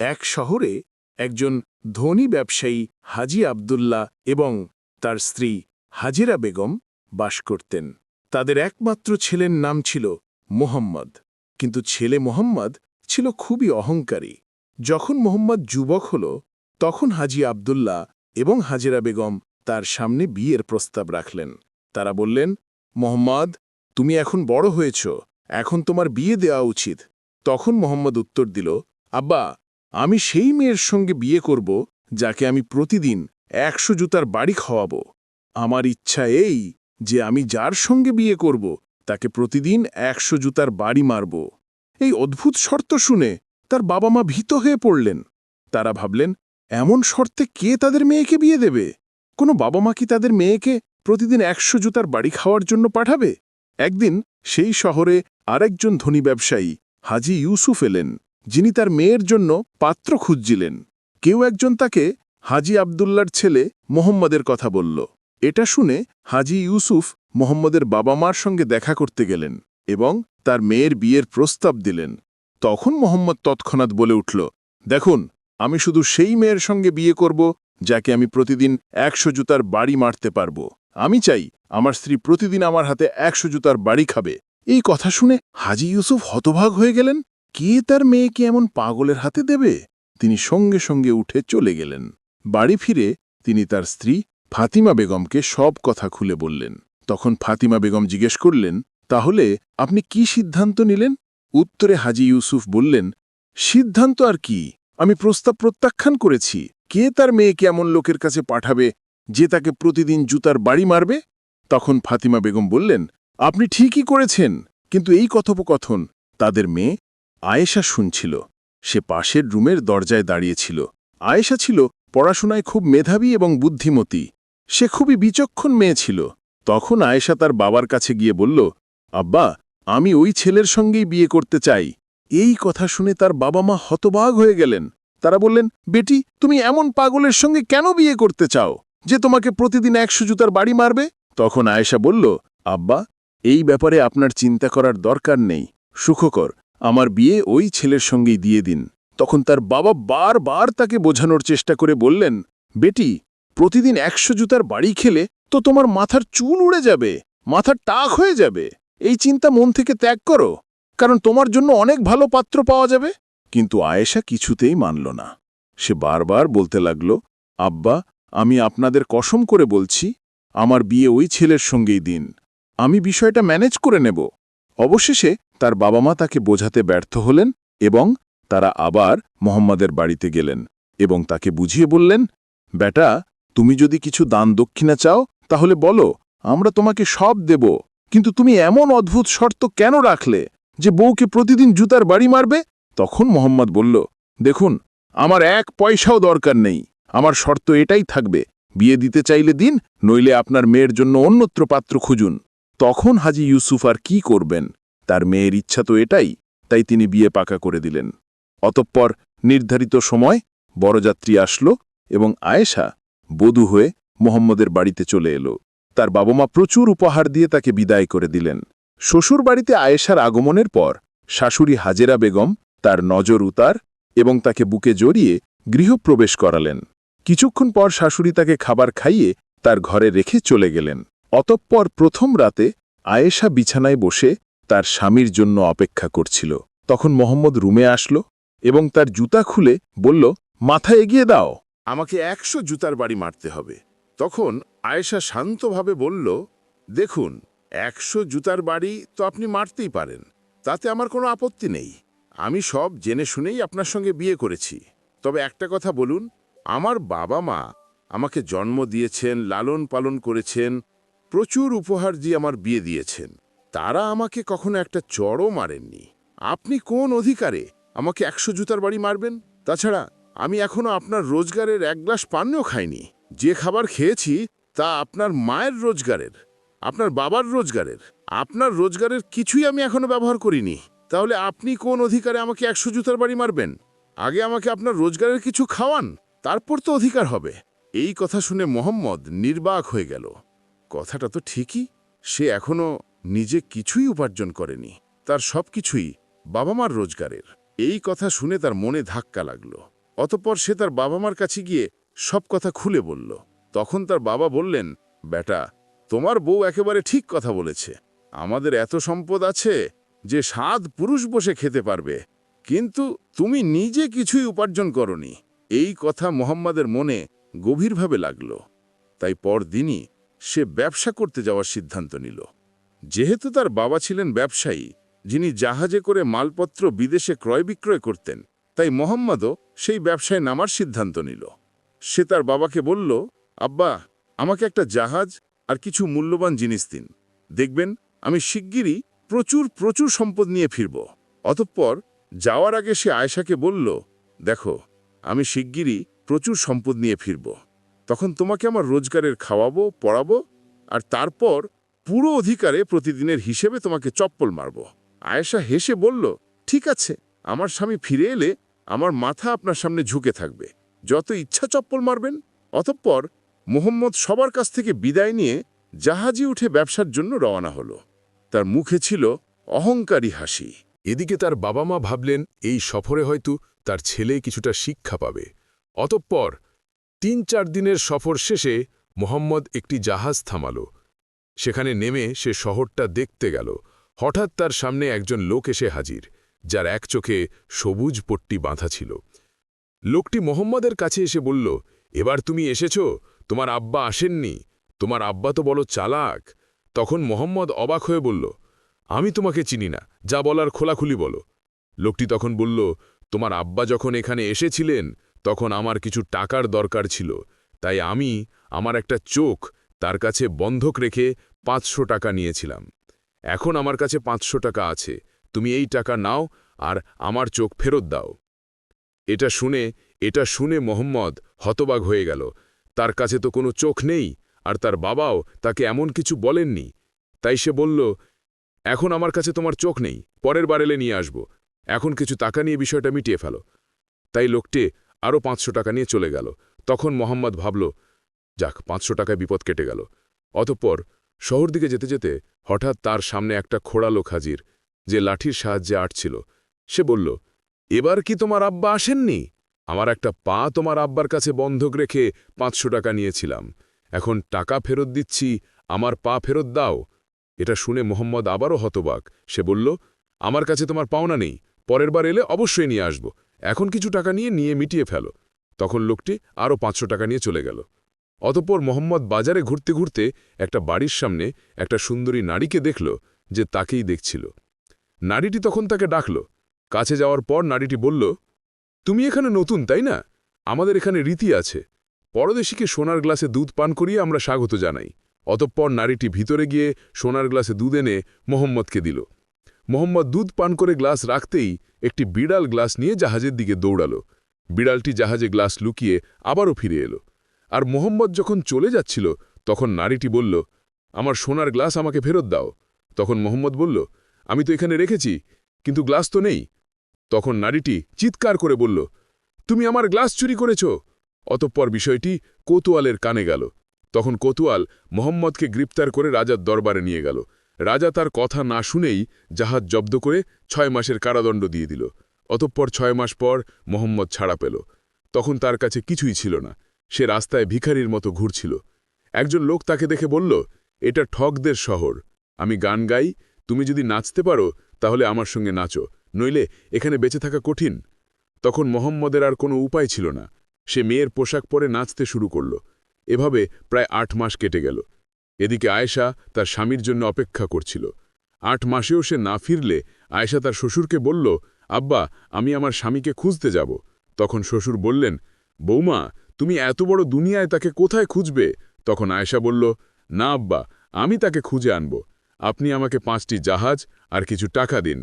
এক শহরে একজন ধনী ব্যবসায়ী হাজি আবদুল্লাহ এবং তার স্ত্রী হাজিরা বেগম বাস করতেন। তাদের একমাত্র ছেলের নাম ছিল মোহাম্মদ। কিন্তু ছেলে মোহাম্মদ ছিল খুবই অহংকারী। যখন মোহাম্মদ যুবক হল, তখন হাজি আবদুল্লাহ এবং হাজিরা বেগম তার সামনে বিয়ের প্রস্তাব রাখলেন। তারা বললেন, মোহাম্মদ, তুমি এখন বড় হয়েছ, এখন তোমার বিয়ে দেওয়া উচিত। তখন মোহাম্মদ উত্তর দিল, আব্বা আমি সেই মেয়ের সঙ্গে বিয়ে করব, যাকে আমি প্রতিদিন একশো জুতার বাড়ি খাওয়াব। আমার ইচ্ছা এই যে আমি যার সঙ্গে বিয়ে করব, তাকে প্রতিদিন একশো জুতার বাড়ি মারব। এই অদ্ভুত শর্ত শুনে তার বাবা মা ভীত হয়ে পড়লেন। তারা ভাবলেন, এমন শর্তে কে তাদের মেয়েকে বিয়ে দেবে? কোনো বাবা মা কি তাদের মেয়েকে প্রতিদিন একশো জুতার বাড়ি খাওয়ার জন্য পাঠাবে? একদিন সেই শহরে আরেকজন ধনী ব্যবসায়ী হাজি ইউসুফ এলেন। যিনি তার মেয়ের জন্য পাত্র খুঁজছিলেন। কেউ একজন তাকে হাজি আবদুল্লার ছেলে মোহাম্মদের কথা বলল। এটা শুনে হাজি ইউসুফ মোহাম্মদের বাবা মার সঙ্গে দেখা করতে গেলেন এবং তার মেয়ের বিয়ের প্রস্তাব দিলেন। তখন মোহাম্মদ তৎক্ষণাৎ বলে উঠল, দেখুন, আমি শুধু সেই মেয়ের সঙ্গে বিয়ে করব, যাকে আমি প্রতিদিন একশো জুতার বাড়ি মারতে পারব। আমি চাই আমার স্ত্রী প্রতিদিন আমার হাতে একশো জুতার বাড়ি খাবে। এই কথা শুনে হাজি ইউসুফ হতভাগ হয়ে গেলেন কে তার মেয়েকে এমন পাগলের হাতে দেবে? তিনি সঙ্গে সঙ্গে উঠে চলে গেলেন। বাড়ি ফিরে তিনি তার স্ত্রী ফাতিমা বেগমকে সব কথা খুলে বললেন। তখন ফাতিমা বেগম জিজ্ঞেস করলেন, তাহলে আপনি কি সিদ্ধান্ত নিলেন? উত্তরে হাজি ইউসুফ বললেন, সিদ্ধান্ত আর কি? আমি প্রস্তাব প্রত্যাখ্যান করেছি। কে তার মেয়েকে এমন লোকের কাছে পাঠাবে যে তাকে প্রতিদিন জুতার বাড়ি মারবে? তখন ফাতিমা বেগম বললেন, আপনি ঠিকই করেছেন, কিন্তু এই কথোপকথন, তাদের মেয়ে আয়েশা শুনছিল। সে পাশের রুমের দরজায় দাঁড়িয়েছিল। আয়েশা ছিল পড়াশোনায় খুব মেধাবী এবং বুদ্ধিমতী। সে খুবই বিচক্ষণ মেয়ে ছিল। তখন আয়েশা তার বাবার কাছে গিয়ে বলল, আব্বা, আমি ওই ছেলের সঙ্গেই বিয়ে করতে চাই। এই কথা শুনে তার বাবা মা হতবাগ হয়ে গেলেন। তারা বললেন, বেটি, তুমি এমন পাগলের সঙ্গে কেন বিয়ে করতে চাও? যে তোমাকে প্রতিদিন একশো জুতার বাড়ি মারবে? তখন আয়েশা বলল, আব্বা, এই ব্যাপারে আপনার চিন্তা করার দরকার নেই। সুখকর আমার বিয়ে ওই ছেলের সঙ্গেই দিয়ে দিন। তখন তার বাবা বারবার তাকে বোঝানোর চেষ্টা করে বললেন, বেটি, প্রতিদিন একশো জুতার বাড়ি খেলে তো তোমার মাথার চুল উড়ে যাবে, মাথার টাক হয়ে যাবে। এই চিন্তা মন থেকে ত্যাগ করো, কারণ তোমার জন্য অনেক ভালো পাত্র পাওয়া যাবে কিন্তু আয়েশা কিছুতেই মানল না। সে বারবার বলতে লাগল, আব্বা, আমি আপনাদের কসম করে বলছি, আমার বিয়ে ওই ছেলের সঙ্গেই দিন। আমি বিষয়টা ম্যানেজ করে নেব। অবশেষে তার বাবা মা তাকে বোঝাতে ব্যর্থ হলেন এবং তারা আবার মোহাম্মদের বাড়িতে গেলেন এবং তাকে বুঝিয়ে বললেন, বেটা, তুমি যদি কিছু দান দক্ষিণা চাও, তাহলে বলো, আমরা তোমাকে সব দেব, কিন্তু তুমি এমন অদ্ভুত শর্ত কেন রাখলে যে বউকে প্রতিদিন জুতার বাড়ি মারবে? তখন মোহাম্মদ বলল, দেখুন, আমার এক পয়সাও দরকার নেই, আমার শর্ত এটাই থাকবে, বিয়ে দিতে চাইলে দিন, নইলে আপনার মেয়ের জন্য অন্যত্র পাত্র খুঁজুন। তখন হাজি ইউসুফ আর কি করবেন? তার মেয়ের ইচ্ছা তো এটাই, তাই তিনি বিয়ে পাকা করে দিলেন। অতঃপর নির্ধারিত সময় বড়যাত্রী আসল এবং আয়েশা বধূ হয়ে মোহাম্মদের বাড়িতে চলে এলো। তার বাবা মা প্রচুর উপহার দিয়ে তাকে বিদায় করে দিলেন। শ্বশুর বাড়িতে আয়েশার আগমনের পর শাশুড়ি হাজেরা বেগম তার নজর উতার এবং তাকে বুকে জড়িয়ে গৃহপ্রবেশ করালেন। কিছুক্ষণ পর শাশুড়ি তাকে খাবার খাইয়ে তার ঘরে রেখে চলে গেলেন। অতঃপর প্রথম রাতে আয়েশা বিছানায় বসে তার স্বামীর জন্য অপেক্ষা করছিল। তখন মোহাম্মদ রুমে আসলো এবং তার জুতা খুলে বলল মাথা এগিয়ে দাও। আমাকে একশো জুতার বাড়ি মারতে হবে। তখন আয়েশা শান্তভাবে বলল, দেখুন, একশো জুতার বাড়ি তো আপনি মারতেই পারেন। তাতে আমার কোনো আপত্তি নেই। আমি সব জেনে শুনেই আপনার সঙ্গে বিয়ে করেছি। তবে একটা কথা বলুন, আমার বাবা মা আমাকে জন্ম দিয়েছেন লালন পালন করেছেন, প্রচুর উপহার দিয়ে আমার বিয়ে দিয়েছেন। তারা আমাকে কখনো একটা চড়ও মারেননি। আপনি কোন অধিকারে আমাকে একশো জুতার বাড়ি মারবেন? তাছাড়া আমি এখনও আপনার রোজগারের এক গ্লাস পানীয় খাইনি। যে খাবার খেয়েছি তা আপনার মায়ের রোজগারের, আপনার বাবার রোজগারের। আপনার রোজগারের কিছুই আমি এখনও ব্যবহার করিনি। তাহলে আপনি কোন অধিকারে আমাকে একশো জুতার বাড়ি মারবেন? আগে আমাকে আপনার রোজগারের কিছু খাওয়ান, তারপর তো অধিকার হবে। এই কথা শুনে মোহাম্মদ নির্বাক হয়ে গেল। কথাটা তো ঠিকই, সে এখনও নিজে কিছুই উপার্জন করেনি। তার সব কিছুই বাবা মার রোজগারের। এই কথা শুনে তার মনে ধাক্কা লাগল। অতপর সে তার বাবা মার কাছে গিয়ে সব কথা খুলে বলল। তখন তার বাবা বললেন, বেটা, তোমার বউ একেবারে ঠিক কথা বলেছে। আমাদের এত সম্পদ আছে যে সাত পুরুষ বসে খেতে পারবে। কিন্তু তুমি নিজে কিছুই উপার্জন করনি। এই কথা মোহাম্মদের মনে গভীরভাবে লাগল। তাই পরদিনই সে ব্যবসা করতে যাওয়ার সিদ্ধান্ত নিল। যেহেতু তার বাবা ছিলেন ব্যবসায়ী, যিনি জাহাজে করে মালপত্র বিদেশে ক্রয় বিক্রয় করতেন, তাই মোহাম্মদও সেই ব্যবসায় নামার সিদ্ধান্ত নিল। সে তার বাবাকে বলল, আব্বা, আমাকে একটা জাহাজ আর কিছু মূল্যবান জিনিস দিন। দেখবেন, আমি শিগগিরই প্রচুর প্রচুর সম্পদ নিয়ে ফিরব। অতঃপর যাওয়ার আগে সে আয়েশাকে বলল, দেখো, আমি শিগগিরই প্রচুর সম্পদ নিয়ে ফিরব। তখন তোমাকে আমার রোজগারের খাওয়াবো, পড়াবো, আর তারপর পুরো অধিকারে প্রতিদিনের হিসেবে তোমাকে চপ্পল মারব। আয়েশা হেসে বলল, ঠিক আছে, আমার স্বামী ফিরে এলে আমার মাথা আপনার সামনে ঝুঁকে থাকবে। যত ইচ্ছা চপ্পল মারবেন। অতঃপর মোহাম্মদ সবার কাছ থেকে বিদায় নিয়ে জাহাজে উঠে ব্যবসার জন্য রওনা হলো। তার মুখে ছিল অহংকারী হাসি। এদিকে তার বাবা মা ভাবলেন, এই সফরে হয়তো তার ছেলে কিছুটা শিক্ষা পাবে। অতঃপর তিন চার দিনের সফর শেষে মোহাম্মদ একটি জাহাজ থামাল। সেখানে নেমে সে শহরটা দেখতে গেল। হঠাৎ তার সামনে একজন লোক এসে হাজির, যার এক চোখে সবুজ পট্টি বাঁধা ছিল। লোকটি মোহাম্মদের কাছে এসে বলল, এবার তুমি এসেছ? তোমার আব্বা আসেননি? তোমার আব্বা তো বলো চালাক? তখন মোহাম্মদ অবাক হয়ে বলল, আমি তোমাকে চিনি না, যা বলার খোলাখুলি বলো। লোকটি তখন বলল, তোমার আব্বা যখন এখানে এসেছিলেন, তখন আমার কিছু টাকার দরকার ছিল, তাই আমি আমার একটা চোখ তার কাছে বন্ধক রেখে পাঁচশো টাকা নিয়েছিলাম। এখন আমার কাছে পাঁচশো টাকা আছে। তুমি এই টাকা নাও আর আমার চোখ ফেরত দাও। এটা শুনে এটা শুনে মোহাম্মদ হতবাগ হয়ে গেল। তার কাছে তো কোনো চোখ নেই আর তার বাবাও তাকে এমন কিছু বলেননি। তাই সে বলল, এখন আমার কাছে তোমার চোখ নেই, পরের বার এলে নিয়ে আসব। এখন কিছু টাকা নিয়ে বিষয়টা মিটিয়ে ফেলো। তাই লোকটি আরও পাঁচশো টাকা নিয়ে চলে গেল। তখন মোহাম্মদ ভাবল, যাক, পাঁচশো টাকায় বিপদ কেটে গেল। অতঃপর শহর দিকে যেতে যেতে হঠাৎ তার সামনে একটা খোড়া লোক হাজির, যে লাঠির সাহায্যে আটছিল। সে বলল, এবার কি তোমার আব্বা আসেননি? আমার একটা পা তোমার আব্বার কাছে বন্ধক রেখে পাঁচশো টাকা নিয়েছিলাম। এখন টাকা ফেরত দিচ্ছি, আমার পা ফেরত দাও। এটা শুনে মোহাম্মদ আবারও হতবাক। সে বলল, আমার কাছে তোমার পাওনা নেই, পরের বার এলে অবশ্যই নিয়ে আসব। এখন কিছু টাকা নিয়ে নিয়ে মিটিয়ে ফেলো। তখন লোকটি আরও পাঁচশো টাকা নিয়ে চলে গেল। অতঃপর মোহাম্মদ বাজারে ঘুরতে ঘুরতে একটা বাড়ির সামনে একটা সুন্দরী নারীকে দেখল যে তাকেই দেখছিল। নারীটি তখন তাকে ডাকল। কাছে যাওয়ার পর নারীটি বলল, তুমি এখানে নতুন, তাই না? আমাদের এখানে রীতি আছে। পরদেশীকে সোনার গ্লাসে দুধ পান করিয়ে আমরা স্বাগত জানাই। অতঃপর নারীটি ভিতরে গিয়ে সোনার গ্লাসে দুধ এনে মোহাম্মদকে দিল। মোহাম্মদ দুধ পান করে গ্লাস রাখতেই একটি বিড়াল গ্লাস নিয়ে জাহাজের দিকে দৌড়াল। বিড়ালটি জাহাজে গ্লাস লুকিয়ে আবারও ফিরে এলো। আর মোহাম্মদ যখন চলে যাচ্ছিল, তখন নারীটি বলল, আমার সোনার গ্লাস আমাকে ফেরত দাও। তখন মোহাম্মদ বলল, আমি তো এখানে রেখেছি, কিন্তু গ্লাস তো নেই। তখন নারীটি চিৎকার করে বলল, তুমি আমার গ্লাস চুরি করেছ। অতঃপর বিষয়টি কোতোয়ালের কানে গেল। তখন কোতোয়াল মোহাম্মদকে গ্রেপ্তার করে রাজার দরবারে নিয়ে গেল। রাজা তার কথা না শুনেই জাহাজ জব্দ করে ছয় মাসের কারাদণ্ড দিয়ে দিল। অতঃপর ছয় মাস পর মোহাম্মদ ছাড়া পেল। তখন তার কাছে কিছুই ছিল না। সে রাস্তায় ভিখারির মতো ঘুরছিল। একজন লোক তাকে দেখে বলল, এটা ঠকদের শহর। আমি গান গাই, তুমি যদি নাচতে পারো, তাহলে আমার সঙ্গে নাচো, নইলে এখানে বেঁচে থাকা কঠিন। তখন মোহাম্মদের আর কোনো উপায় ছিল না। সে মেয়ের পোশাক পরে নাচতে শুরু করল। এভাবে প্রায় আট মাস কেটে গেল। এদিকে আয়েশা তার স্বামীর জন্য অপেক্ষা করছিল। আট মাসেও সে না ফিরলে আয়েশা তার শ্বশুরকে বলল, আব্বা, আমি আমার স্বামীকে খুঁজতে যাব। তখন শ্বশুর বললেন, বৌমা তুমি এত বড় দুনিয়ায় তাকে কোথায় খুঁজবে? তখন আয়েশা বলল, না আব্বা, আমি তাকে খুঁজে আনব। আপনি আমাকে পাঁচটি জাহাজ আর কিছু টাকা দিন।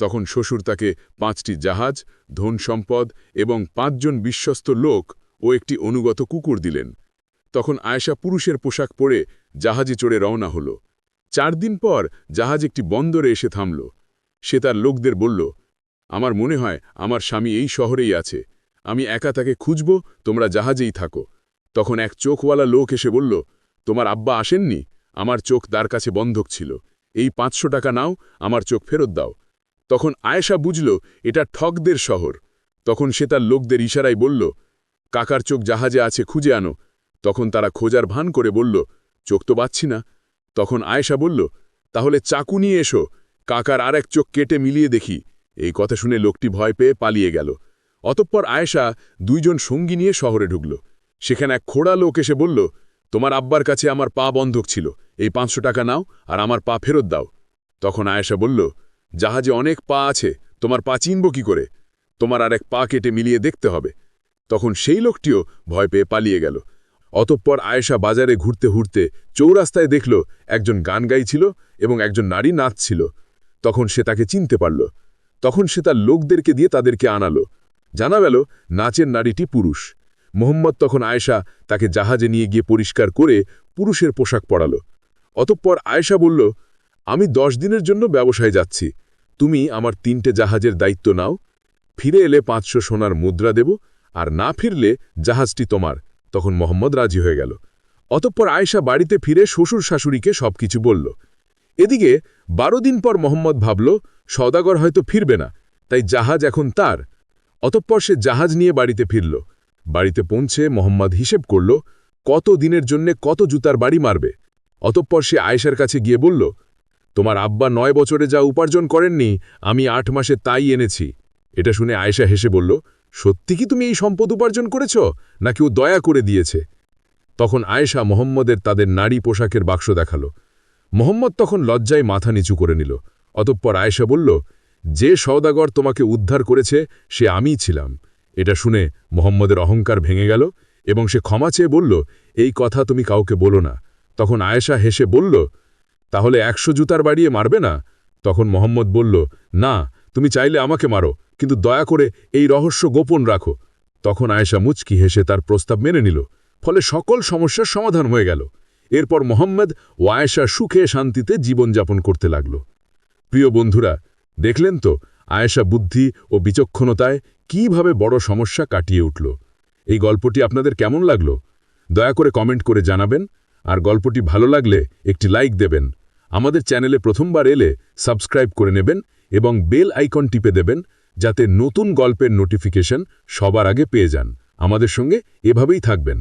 তখন শ্বশুর তাকে পাঁচটি জাহাজ, ধন সম্পদ এবং পাঁচজন বিশ্বস্ত লোক ও একটি অনুগত কুকুর দিলেন। তখন আয়েশা পুরুষের পোশাক পরে জাহাজে চড়ে রওনা হল। চার দিন পর জাহাজ একটি বন্দরে এসে থামল। সে তার লোকদের বলল, আমার মনে হয় আমার স্বামী এই শহরেই আছে। আমি একা তাকে খুঁজব, তোমরা জাহাজেই থাকো। তখন এক চোখওয়ালা লোক এসে বলল, তোমার আব্বা আসেননি? আমার চোখ তার কাছে বন্ধক ছিল। এই পাঁচশো টাকা নাও, আমার চোখ ফেরত দাও। তখন আয়েশা বুঝল, এটা ঠকদের শহর। তখন সে তার লোকদের ইশারায় বলল, কাকার চোখ জাহাজে আছে, খুঁজে আনো। তখন তারা খোঁজার ভান করে বলল, চোখ তো পাচ্ছি না। তখন আয়েশা বলল, তাহলে চাকু নিয়ে এসো, কাকার আর এক চোখ কেটে মিলিয়ে দেখি। এই কথা শুনে লোকটি ভয় পেয়ে পালিয়ে গেল। অতঃপর আয়েশা দুইজন সঙ্গী নিয়ে শহরে ঢুকল। সেখানে এক খোড়া লোক এসে বলল, তোমার আব্বার কাছে আমার পা বন্ধক ছিল, এই পাঁচশো টাকা নাও আর আমার পা ফেরত দাও। তখন আয়েশা বলল, জাহাজে অনেক পা আছে, তোমার পা চিনব কি করে? তোমার আর এক পা কেটে মিলিয়ে দেখতে হবে। তখন সেই লোকটিও ভয় পেয়ে পালিয়ে গেল। অতঃপর আয়েশা বাজারে ঘুরতে ঘুরতে চৌরাস্তায় দেখল, একজন গান গাইছিল এবং একজন নারী নাচছিল। তখন সে তাকে চিনতে পারল। তখন সে তার লোকদেরকে দিয়ে তাদেরকে আনালো। জানা গেল, নাচের নারীটি পুরুষ। মোহাম্মদ তখন আয়েশা তাকে জাহাজে নিয়ে গিয়ে পরিষ্কার করে পুরুষের পোশাক পরালো। অতঃপর আয়েশা বলল, আমি দশ দিনের জন্য ব্যবসায় যাচ্ছি। তুমি আমার তিনটে জাহাজের দায়িত্ব নাও। ফিরে এলে পাঁচশো সোনার মুদ্রা দেব, আর না ফিরলে জাহাজটি তোমার। তখন মোহাম্মদ রাজি হয়ে গেল। অতঃপর আয়েশা বাড়িতে ফিরে শ্বশুর শাশুড়িকে সবকিছু বলল। এদিকে বারো দিন পর মোহাম্মদ ভাবল, সওদাগর হয়তো ফিরবে না, তাই জাহাজ এখন তার। অতঃপর সে জাহাজ নিয়ে বাড়িতে ফিরল। বাড়িতে পৌঁছে মোহাম্মদ হিসেব করল, কত দিনের জন্যে কত জুতার বাড়ি মারবে? অতঃপর সে আয়েশার কাছে গিয়ে বলল, তোমার আব্বা নয় বছরে যা উপার্জন করেননি, আমি আট মাসে তাই এনেছি। এটা শুনে আয়েশা হেসে বলল, সত্যি কি তুমি এই সম্পদ উপার্জন করেছ না কেউ দয়া করে দিয়েছে? তখন আয়েশা মোহাম্মদের তাদের নারী পোশাকের বাক্স দেখাল। মোহাম্মদ তখন লজ্জায় মাথা নিচু করে নিল। অতঃপর আয়েশা বলল যে সওদাগর তোমাকে উদ্ধার করেছে, সে আমিই ছিলাম। এটা শুনে মোহাম্মদের অহংকার ভেঙে গেল এবং সে ক্ষমা চেয়ে বলল, এই কথা তুমি কাউকে বলো না। তখন আয়েশা হেসে বলল, তাহলে একশো জুতার বাড়িয়ে মারবে না? তখন মোহাম্মদ বলল, না, তুমি চাইলে আমাকে মারো, কিন্তু দয়া করে এই রহস্য গোপন রাখো। তখন আয়েশা মুচকি হেসে তার প্রস্তাব মেনে নিল, ফলে সকল সমস্যার সমাধান হয়ে গেল। এরপর মোহাম্মদ ও আয়েশা সুখে শান্তিতে জীবনযাপন করতে লাগল। প্রিয় বন্ধুরা দেখলেন তো আয়েশা বুদ্ধি ও বিচক্ষণতায় কীভাবে বড় সমস্যা কাটিয়ে উঠল। এই গল্পটি আপনাদের কেমন লাগল? দয়া করে কমেন্ট করে জানাবেন, আর গল্পটি ভালো লাগলে একটি লাইক দেবেন। আমাদের চ্যানেলে প্রথমবার এলে সাবস্ক্রাইব করে নেবেন এবং বেল আইকন টিপে দেবেন যাতে নতুন গল্পের নোটিফিকেশন সবার আগে পেয়ে যান। আমাদের সঙ্গে এভাবেই থাকবেন।